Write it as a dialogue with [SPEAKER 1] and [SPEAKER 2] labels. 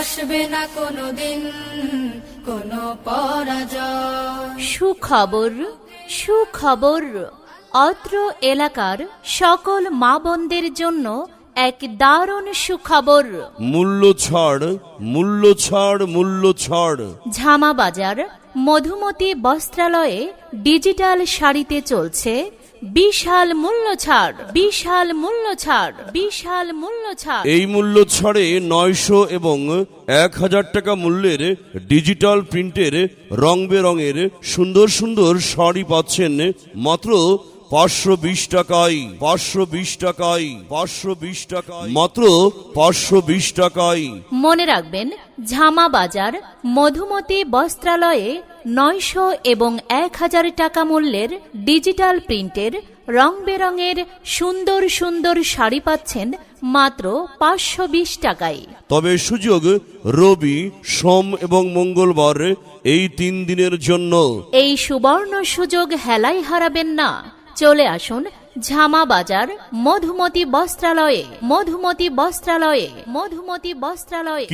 [SPEAKER 1] আসবে না কোনো দিন কোনো পরাজয়।
[SPEAKER 2] সুখবর সুখবর অত্র এলাকার সকল মা বোনদের জন্য এক দারুণ সুখবর।
[SPEAKER 3] মূল্য ছাড় মূল্য ছাড় মূল্য ছাড়।
[SPEAKER 2] ঝামা বাজার মধুমতি বস্ত্রালয়ে ডিজিটাল শাড়িতে চলছে বিশাল মূল্য ছাড়, বিশাল মূল্য ছাড়, বিশাল মূল্য ছাড়।
[SPEAKER 3] এই মূল্য ছাড়ে নয়শো এবং এক হাজার টাকা মূল্যের ডিজিটাল প্রিন্টের রং বেরঙের সুন্দর সুন্দর শাড়ি পাচ্ছেন মাত্র পাঁচশো বিশ টাকায় পাঁচশো বিশ টাকায় পাঁচশো বিশ টাকায়। মাত্র পাঁচশো বিশ টাকায়।
[SPEAKER 2] মনে রাখবেন ঝামা বাজার মধুমতি বস্ত্রালয়ে নয়শো এবং এক হাজার টাকা মূল্যের ডিজিটাল প্রিন্টের রং বেরঙের সুন্দর সুন্দর শাড়ি পাচ্ছেন মাত্র পাঁচশো বিশ টাকায়।
[SPEAKER 3] তবে সুযোগ রবি সোম এবং মঙ্গলবার এই তিন দিনের জন্য।
[SPEAKER 2] এই সুবর্ণ সুযোগ হেলাই হারাবেন না। চলে আসুন ঝামা বাজার মধুমতি বস্ত্রালয়ে মধুমতি বস্ত্রালয়ে মধুমতি বস্ত্রালয়ে।